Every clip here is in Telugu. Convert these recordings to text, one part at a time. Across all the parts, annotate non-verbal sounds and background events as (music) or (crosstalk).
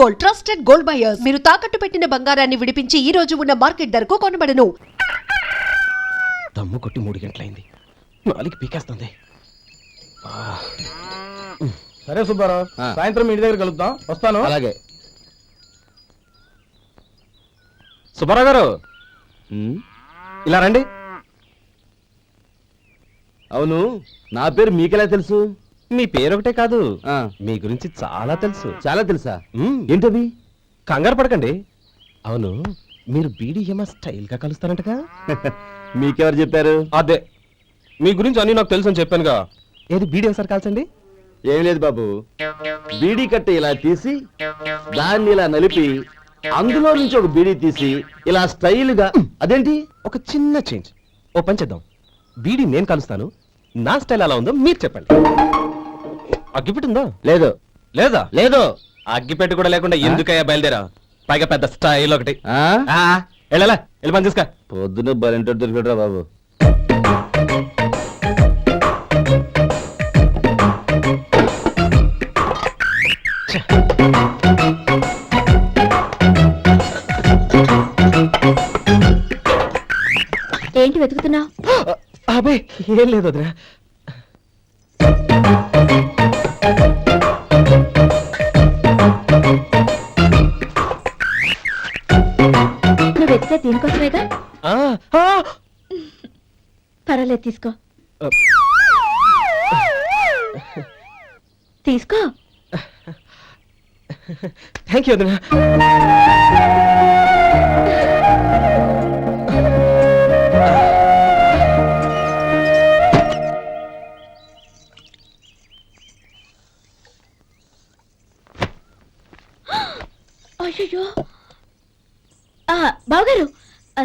గోల్డ్ ట్రస్టెడ్ గోల్డ్ బయర్స్ మీరు తాకట్టు పెట్టిన బంగారాన్ని విడిపించి ఈ రోజు ఉన్న మార్కెట్ ధరకు కొనబడను. దమ్ము కొట్టి మూడు గంటలైంది. నాలుగు పీకేస్తుంది. సరే సుబ్బారావు. సాయంత్రం మీ ఇంటి దగ్గర కలుద్దాం. వస్తాను. అలాగే. సుబ్బారావు గారు. ఇలా రండి. అవును నా పేరు మీకెలా తెలుసు? మీ పేరు ఒకటే కాదు మీ గురించి చాలా తెలుసు. చాలా తెలుసా. ఏంటది? కంగారు పడకండి. అవును మీరు బీడీఎంఆ స్టైల్గా కలుస్తారంటగా? (laughs) మీకెవరు చెప్పారు? అదే. మీ గురించి అన్ని నాకు తెలుసు అని చెప్పానుగా. ఏది బీడీ సార్ కాల్చండి? ఏం లేదు బాబు. బీడీ కట్ట ఇలా తీసి దాన్ని ఇలా నలిపి అందులో నుంచి ఒక బీడీ తీసి ఇలా స్టైల్గా అదేంటి? ఒక చిన్న చేంజ్. ఓ పని చేద్దాం. బీడీ నేను కలుస్తాను. నా స్టైల్ ఎలా ఉందో మీరు చెప్పండి. అగ్గిపెట్టిందా? లేదు. లేదా? లేదు. అగ్గిపెట్టి కూడా లేకుండా ఎందుకయ్యా బయలుదేరా? పైగా పెద్ద స్టైల్ ఒకటి. ఆ? ఆ, వెళ్ళలా? వెళ్ళి పని చూసుకో. పొద్దున బలింటో దొరికడరా బాబు. ఏంటి వెతుకుతున్నావు? అబే ఏం లేదు వదినా. దీనికోసమేగా? పర్వాలేదు తీసుకో. తీసుకో. థ్యాంక్ యూ వదినా.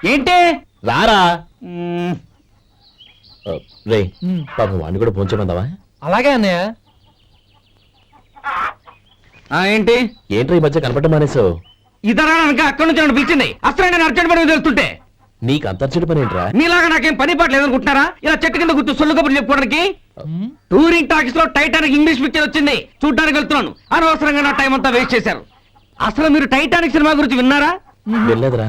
ఏంటి? రారా. రే. పాపం వాడిని కూడా పోంచమందావా అలాగే అన్నయ్య. ఏంటి? ఏంట్రా ఈ మధ్య కనపడటం మానేసావు ఇతరా అక్కడి నుంచి నన్ను పిలిచింది. అసలు నేను అర్జెంట్ పని తెలుస్తుంటే నీకు అంతర్చడి పని ఏంట్రా? మీలాగా నాకేం పని పాట లేదనుకుంటున్నారా? ఇలా చెట్టు కింద గుర్తు సొల్లు కబుర్లు చెప్పుకోవడానికి? టూరింగ్ టాకీస్లో టైటానిక్ ఇంగ్లీష్ పిక్చర్ వచ్చింది. చూడడానికి వెళ్తున్నాను. అనవసరంగా నా టైం అంతా వేస్ట్ చేశారు. అసలు మీరు టైటానిక్ సినిమా గురించి విన్నారా? వెళ్ళలేదురా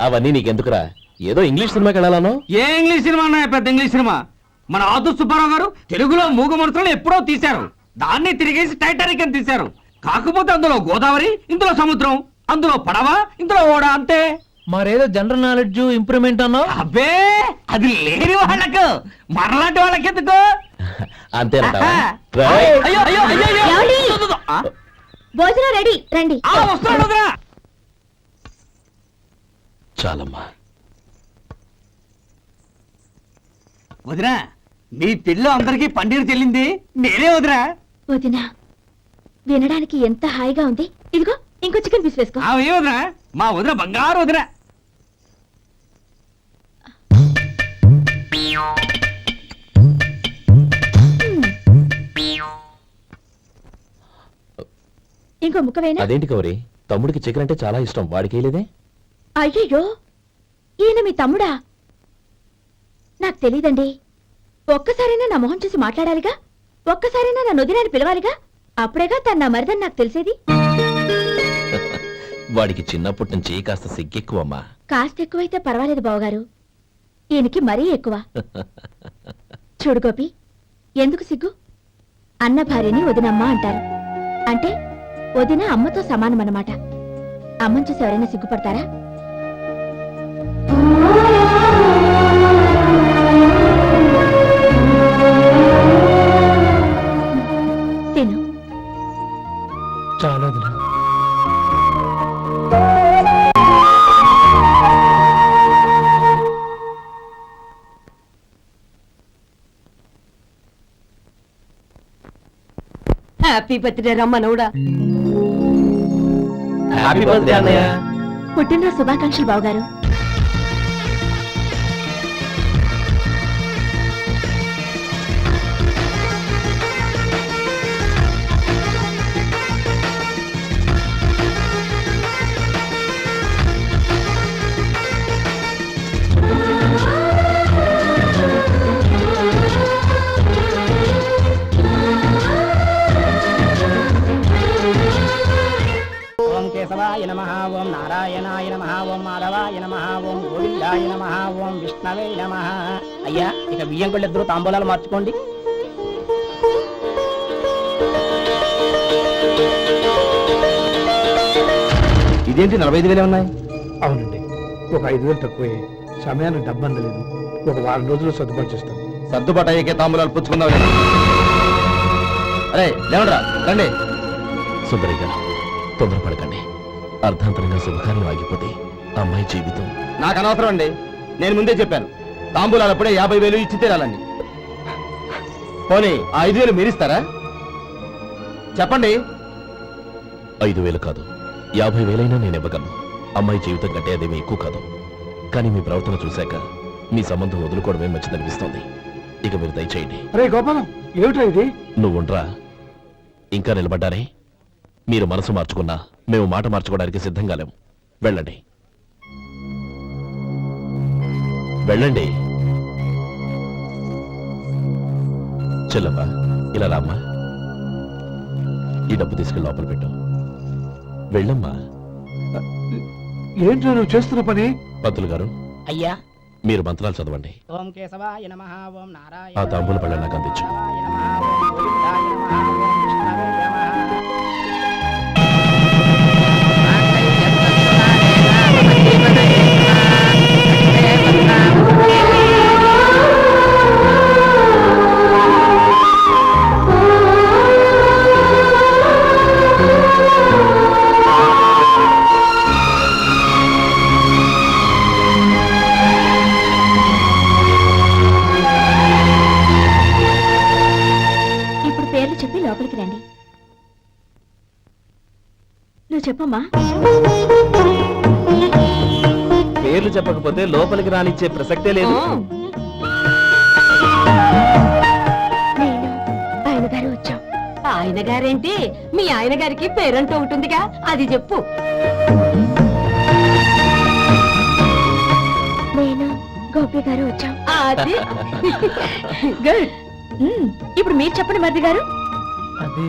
అవన్నీ నీకెందుకురా? ఏదో ఇంగ్లీష్ సినిమాకి వెళ్ళాలను? ఏ ఇంగ్లీష్ సినిమా అన్నా పెద్ద ఇంగ్లీష్ సినిమా? మన ఆదు సుబ్బారావు గారు తెలుగులో మూగ మనుషులను ఎప్పుడో తీశారు. దాన్ని తిరిగేసి టైటానిక్ అని తీశారు. కాకపోతే అందులో గోదావరి ఇందులో సముద్రం అందులో పడవ ఇందులో ఓడ అంతే. మరేదో జనరల్ నాలెడ్జ్ ఇంప్రూవ్మెంట్ అన్నావు? అబ్బే అది లేని వాళ్ళకు. మనలాంటి వాళ్ళకి ఎందుకు. అయ్యో అయ్యో అయ్యో అయ్యో. ఏమండి? ఆ? భోజనం రెడీ. రండి. ఆ, వస్తున్నాడు వదరా. చాలమ్మా. వదినా మీ పెళ్ళి అందరికీ పన్నీరు చెల్లింది నేనే వదినా. వదినా వినడానికి ఎంత హాయిగా ఉంది? ఇదిగో ఇంకో చికెన్ పీస్ వేసుకో. వదినా? మా వదిన బంగారు వదిన. ఇంకో ముక్క వేయనా? అదేంటి కౌరి? తమ్ముడికి చికెన్ అంటే చాలా ఇష్టం. వాడికి లేదే? అయ్యయ్యో! ఈయన మీ తమ్ముడా? నాకు తెలీదండి. ఒక్కసారైనా నా మొహం చూసి మాట్లాడాలిగా? ఒక్కసారైనా నా నొదినాన్ని పిలవాలిగా? అప్పుడేగా తన నా మరిదని నాకు తెలిసేది? (laughs) వాడికి చిన్నప్పటి నుంచి కాస్త సిగ్గెక్కువమ్మా. కాస్త ఎక్కువైతే పర్వాలేదు బావగారు. ఈయనకి మరీ ఎక్కువ. (laughs) చూడు గోపి ఎందుకు సిగ్గు? అన్న భార్యని వదినమ్మ అంటారు. అంటే వదిన అమ్మతో సమానమన్నమాట. అమ్మని చూసి ఎవరైనా సిగ్గుపడతారా? హ్యాపీ బర్త్డే రమ్మనవుడా బర్త్డే అన్నయ్య పుట్టినరోజు శుభాకాంక్షలు బావగారు. కేశవాయ నమ ఓం నారాయణాయ నమ ఓం మాధవాయ నమ ఓం గోవిందాయ నమ ఓం విష్ణవే నమ. అయ్యా ఇక బియ్యం కొళ్ళు ఇద్దరు తాంబూలాలు మార్చుకోండి. ఇదేంటి నలభై ఐదు వేలే ఉన్నాయి అవునండి. ఒక ఐదు వేలు తక్కువే. సమయానికి డబ్బు అందలేదు ఒక వారం రోజుల్లో సర్దుబాటు చేస్తాను. సర్దుబాటు అయ్యే తాంబూలాలు పుచ్చుకుందాం అరే లేవడరా రండి. సుందరి గారు తొందరపడకండి. అర్ధాంతరంగా శుభకార్యం ఆగిపోతే అమ్మాయి జీవితం. నాకు అనవసరం అండి. నేను ముందే చెప్పాను. తాంబూలాలు అప్పుడే యాభై వేలు ఇచ్చి తీరాలండి. పోనీ ఆ ఐదు వేలు మీరిస్తారా? చెప్పండి. ఐదు వేలు కాదు. యాభై వేలైనా నేను ఇవ్వగలను. అమ్మాయి జీవితం కంటే అదేమీ ఎక్కువ కాదు. కానీ మీ ప్రవర్తన చూశాక మీ సంబంధం వదులుకోవడమే మంచిదనిపిస్తోంది. ఇక మీరు దయచేయండి. అరే గోపాలం ఏమిటా ఇది? నువ్వుండ్రా. ఇంకా నిలబడ్డారే? మీరు మనసు మార్చుకున్నా మేము మాట మార్చుకోవడానికి సిద్ధంగా లేము. వెళ్ళండి. వెళ్ళండి. చెల్లమ్మా ఇలా రామ్మా. ఈ డబ్బు తీసుకెళ్ళి లోపల పెట్టు. వెళ్ళమ్మా. ఏంటో నువ్వు చేస్తున్న పని? పంతులు గారు అయ్యా. మీరు మంత్రాలు చదవండి. ఓం కేశవాయ నమ ఓం నారాయణ ఆ తాంబూల పళ్ళ నాకు అందించు చెప్పమ్మా. పేర్లు చెప్పకపోతే లోపలికి రానిచ్చే ప్రసక్తే లేదు. నేను ఆయన గారు వచ్చాం. ఆయన గారేంటి? మీ ఆయన గారికి పేరంటూ ఉంటుందిగా. అది చెప్పు. నేను గోపి గారు వచ్చాం. అది. (laughs) గుడ్ మ్మ్. ఇప్పుడు మీరు చెప్పండి మరిది గారు. అది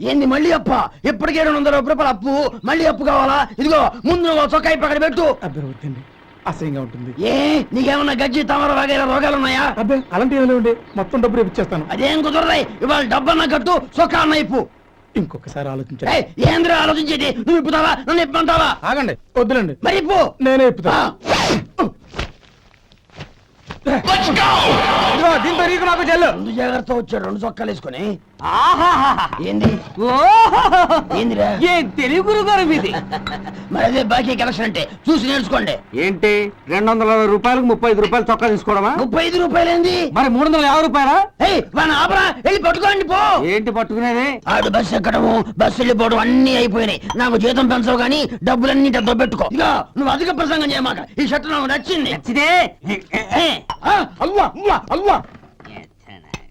ఏంది మళ్ళీ అప్ప? ఇప్పటికే రెండు వందల రూపాయల అప్పు. మళ్ళీ అప్పు కావాలా? ఇదిగో ముందు చొక్కాయి పక్కన పెట్టు. అబ్బే వద్దండి. అసహ్యంగా ఉంటుంది. ఏ? నీకేమన్నా గజ్జి తమర వగైరా రోగాలు ఉన్నాయా అబ్బే అలాంటి ఏమైనా ఉండే మొత్తం డబ్బు రేపు ఇచ్చేస్తాను. అదేం కుదరదాయి ఇవాళ డబ్బన్నా కట్టు చొక్కా అన్న ఇప్పు. ఇంకొకసారి ఆలోచించండి. ఏందిరా ఆలోచించేది? నువ్వు ఇప్పుతావా? నన్ను ఇప్పమంటావా? ఆగండి వద్దులండి. మరి ఇప్పు. నేనే ఇప్పుతా. దీంతో నీకు నాకు చెల్లు ముందు జాగ్రత్త వచ్చాడు రెండు చొక్కాలు వేసుకొని. ఏంది. ఏందిరా? ఏ తెలుగు గురుగారు మీది? మరి అదే బాకీ కలెక్షన్ అంటే చూసి నేర్చుకోండి. ఏంటి? రెండు వందల అరవై రూపాయలకు ముప్పై ఐదు రూపాయలు చొక్కా తీసుకోవడమా? ముప్పై ఐదు రూపాయలు ఏంది మరి మూడు వందల యాభై రూపాయలా? ఏయ్ మన ఆపరా వెళ్ళి పట్టుకోండి పో. ఏంటి పట్టుకునేది? ఆడు బస్సు ఎక్కడము బస్సు వెళ్ళిపోవడం అన్ని అయిపోయినాయి. నాకు జీతం పెంచవు కానీ డబ్బులన్నీ డబ్బు పెట్టుకో. ఇక నువ్వు అధిక ప్రసంగం చేయమాక ఈ షర్ట్ నాకు నచ్చింది. నచ్చితే ఏ, ఆ, అల్వా అల్వా అల్వా ఛీ,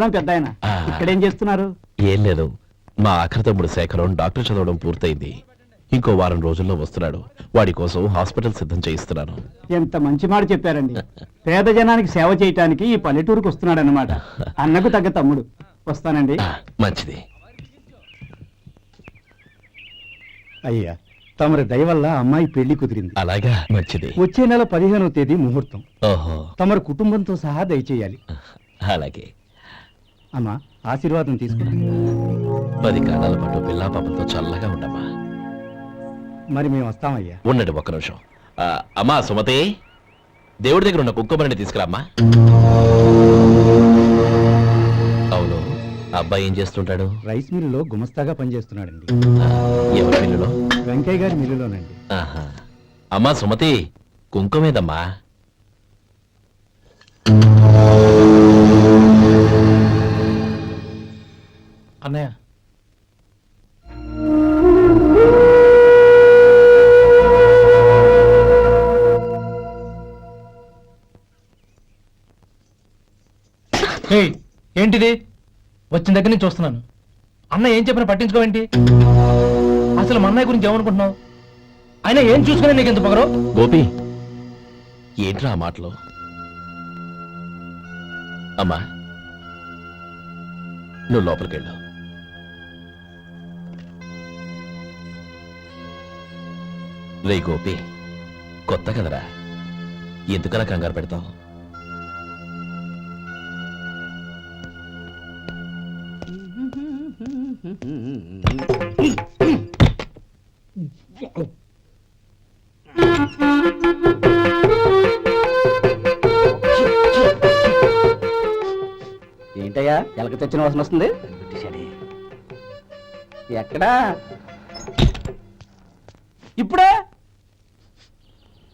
నమస్కారం పెద్ద ఆయన. ఆ. ఇక్కడేం చేస్తున్నారు? ఏం లేదు. మా ఆఖరి తమ్ముడు శేఖరం డాక్టర్ చదవడం పూర్తయింది. ఇంకో వారం రోజుల్లో వస్తున్నాడు. వాడి కోసం హాస్పిటల్ సిద్ధం చేయిస్తున్నాను. ఎంత మంచి మాట చెప్పారండి. పేద జనానికి సేవ చేయటానికి ఈ పల్లెటూరుకు వస్తున్నాడు అనమాట అన్నకు తగ్గ తమ్ముడు. వస్తానండి. ఆ, మంచిది. అయ్యా తమరి దయ వల్ల అమ్మాయి పెళ్ళి కుదిరింది. అలాగా? మంచిది. వచ్చే నెల పదిహేనవ తేదీ ముహూర్తం. ఓహో. తమరి కుటుంబంతో సహా దయచేయాలి. అలాగే. అమ్మా ఆశీర్వాదం తీసుకున్నా పది కాలాల పాటు పిల్లా పాపలతో చల్లగా ఉండమ్మా. మరి మేము వస్తామయ్యా. ఉండండి ఒక్క నిమిషం. ఆ, అమ్మా సుమతి దేవుడి దగ్గర ఉన్న కుక్కమరిని తీసుకురామ్మా. అవును అబ్బాయి ఏం చేస్తుంటాడు? రైస్ మిల్లులో గుమస్తాగా పనిచేస్తున్నాడండి. ఆ, ఎవరి పిల్లలో వెంకయ్య గారి మిల్లులోనండి. ఆహా. అమ్మా సుమతి కుంకుమేదమ్మా. అన్నయ్య. ఏయ్, ఏంటిది? వచ్చిన దగ్గర నుంచి చూస్తున్నాను. అన్న ఏం చెప్పినా పట్టించుకోవేంటి అసలు మా అన్నయ్య గురించి ఏమనుకుంటున్నావు? అయినా ఏం చూసుకునే నీకు ఎంత పొగరు? గోపి ఏంట్రా ఆ మాటలు? అమ్మా నువ్వు లోపలికి వెళ్ళావు రే గోపి కొత్త కదరా? ఎందుకలా కంగారు పెడతావు? ఏంటయ్యా ఎలక తెచ్చిన వాసన వస్తుంది? ఎక్కడా? ఇప్పుడే?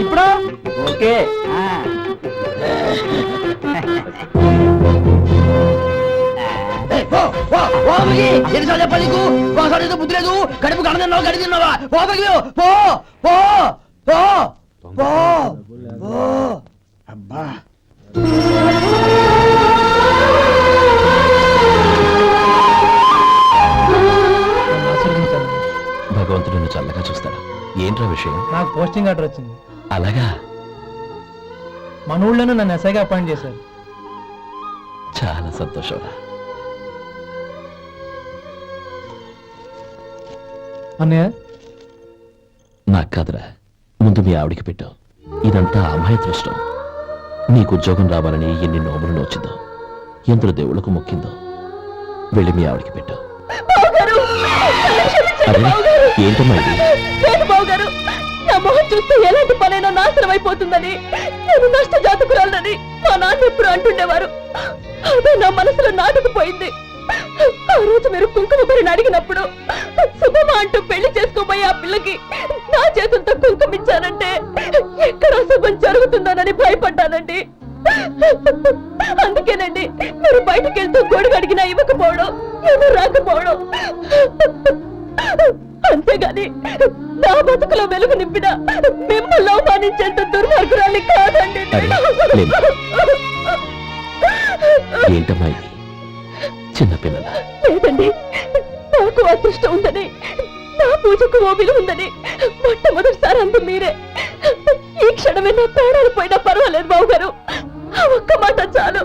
ఇప్పుడు ఓకే ఆ. ఏయ్, పో, పో, పో అమ్మకి. ఎన్నిసార్లు చెప్పాలి నీకు ఒకసారి ఏదో బుద్ధి లేదు కడుపు కడ తిన్నావా గడి తిన్నావా పో నువ్వు. పో పో పో పో పో అబ్బా విషయం. నాకు పోస్టింగ్ ఆర్డర్ వచ్చింది. అలాగా? మన ఊళ్ళోనే నన్ను ఎస్ఐగా అపాయింట్ చేశారు. చాలా సంతోషంరా అన్నయ్య? నాకు కాదురా. ముందు మీ ఆవిడికి పెట్టావు ఇదంతా అమ్మాయి దృష్టం. నీకు ఉద్యోగం రావాలని ఎన్ని నోములు నోచిందో ఎందరు దేవుళ్ళకు మొక్కిందో వెళ్ళి మీ ఆవిడికి పెట్టావు అరే ఏంటమ్మా ఇది? మొహం చూస్తే ఎలాంటి పనైనా నాశనం అయిపోతుందని నేను నష్ట జాతకురాలని మా నాన్న ఎప్పుడు అంటుండేవారు. అదే నా మనసులో నాటుకుపోయింది. ఆ రోజు మీరు కుంకుమ భరిని అడిగినప్పుడు శుభమా అంటూ పెళ్ళి చేసుకోబోయే ఆ పిల్లకి నా చేతులతో కుంకుమ ఇచ్చానంటే ఎక్కడ అశుభం జరుగుతుందోనని భయపడ్డానండి. అందుకేనండి మీరు బయటకెళ్తూ గొడుగు అడిగినా ఇవ్వకపోవడం ఎవరు రాకపోవడం. అంతేగాని నా బతుకులో వెలుగు నింపిన మిమ్మల్ని అవమానించేంత దుర్మార్గురాలి కాదండి. ఏంటమ్మా చిన్నపిల్లల లేదండి. నాకు అదృష్టం ఉందని నా పూజకు ఓ ఉందని మొట్టమొదటిసారి అంది మీరే. ఈ క్షణమే నా ప్రాణాలు పోయినా పర్వాలేదు బాబు గారు ఆ ఒక్క మాట చాలు.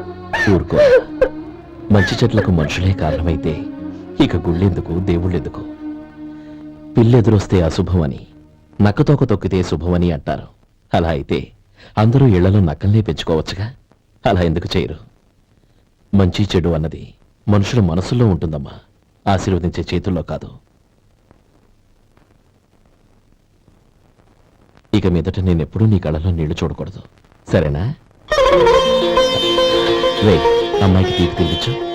మంచి చెట్లకు మనుషులే కారణమైతే ఇక గుళ్ళెందుకు దేవుళ్ళెందుకు? పిల్లెదురొస్తే అశుభమని నక్కతోక తొక్కితే శుభమని అంటారు. అలా అయితే అందరూ ఇళ్ళలో నక్కల్నే పెంచుకోవచ్చుగా? అలా ఎందుకు చేయరు? మంచి చెడు అన్నది మనుషుల మనసుల్లో ఉంటుందమ్మా. ఆశీర్వదించే చేతుల్లో కాదు. ఇక మీదట నేనెప్పుడూ నీ కళలో నీళ్ళు చూడకూడదు. సరేనా? రే అమ్మాయికి తీపి తినిపించు.